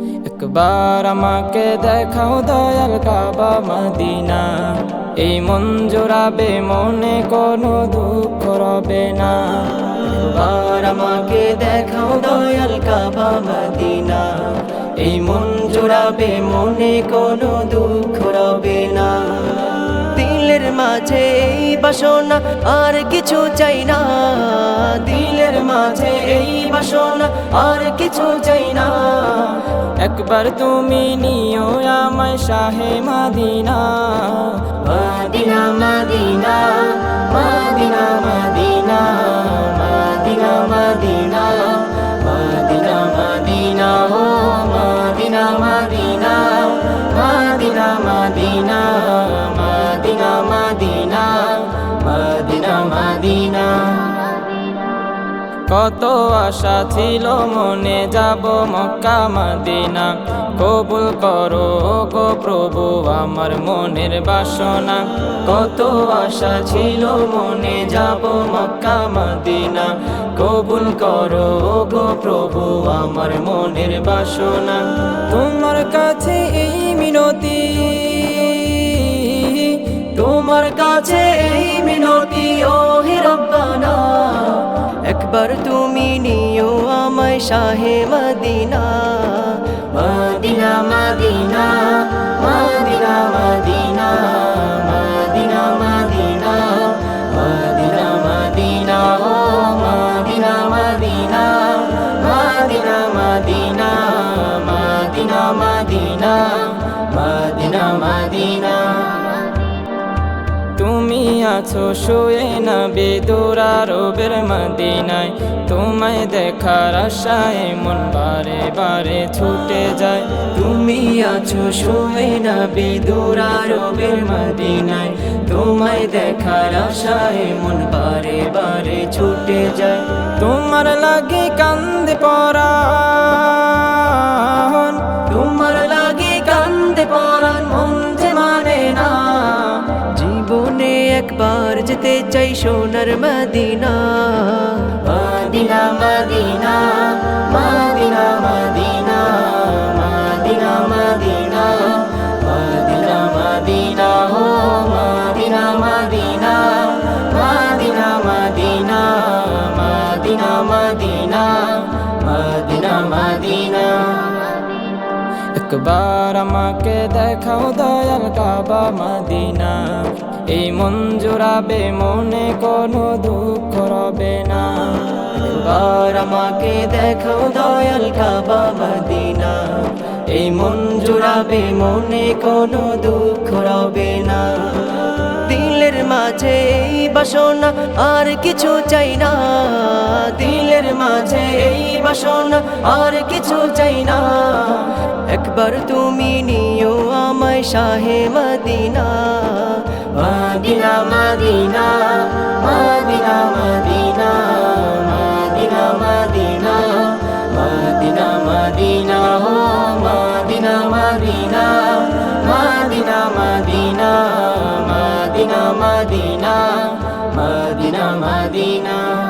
একবার আমাকে দেখাও দয়াল কাবা মদিনা। এই মন জোড়াবে, মনে কোনো দুঃখ রবে না। একবার আমাকে দেখাও দয়াল কাবা মদিনা। এই মন জোড়াবে, মনে কোনো দুঃখ রবে না। দিলের মাঝে এই বাসনা আর কিছু চাই না। দিলের মাঝে এই বাসনা আর কিছু চাই না। একবার তুমি নিও আমায় শাহে মাদিনা। মাদিনা মাদিনা মাদিনা মাদিনা মাদিনা মাদিনা মাদিনা মাদিনা, ও মাদিনা মাদিনা মাদিনা মাদিনা। কত আশা ছিল মনে যাব মক্কা মাদিনা। কবুল করো গো প্রভু, আমার মনের বাসনা। কত আশা ছিল মনে যাব মক্কা মদিনা। কবুল করো গো প্রভু, আমার মনের বাসনা। তোমার কাছে এই মিনতি, তোমার কাছে এই একবার তুমি নিও আমায় শাহে Medina Medina Medina Medina Medina Medina Medina Medina Medina ও Medina Medina Medina Medina Medina Medina Medina Medina তুমি আছো শুয়ে না, বেদুরা রবের মদিনায়। তোমায় দেখার আশায় মন বারে বারে ছুটে যায়। তুমি আছো শুয়ে না, বিদুরা রবের মদিনায়। তোমায় দেখার আশায় মন বারে বারে ছুটে যায়। তোমার লাগে কান্দে পরা একবার যেতে চাই সোনার Medina Medina Medina Medina Medina Medina Medina Medina Medina ও Medina Medina Medina Medina Medina Medina Medina Medina একবার আমাকে দেখাও দয়াল কাবা মদিনা এই মন জোড়াবে, মনে কোনো দুঃখ রবে না। একবার আমাকে দেখাও দয়াল কাবা মদিনা। এই মন জোড়াবে, মনে কোনো দুঃখ রবে না। দিলের মাঝে এই বাসনা আর কিছু চাই না। দিলের মাঝে এই বাসনা আর কিছু চাই না। একবার তুমি নিও আমায় শাহে মদিনা। मादिन मदिना मादिन मदिना मादिन मदिना मादिन मदिना मादिन मदिना मादिन मदिना मादिन मदिना मादिन मदिना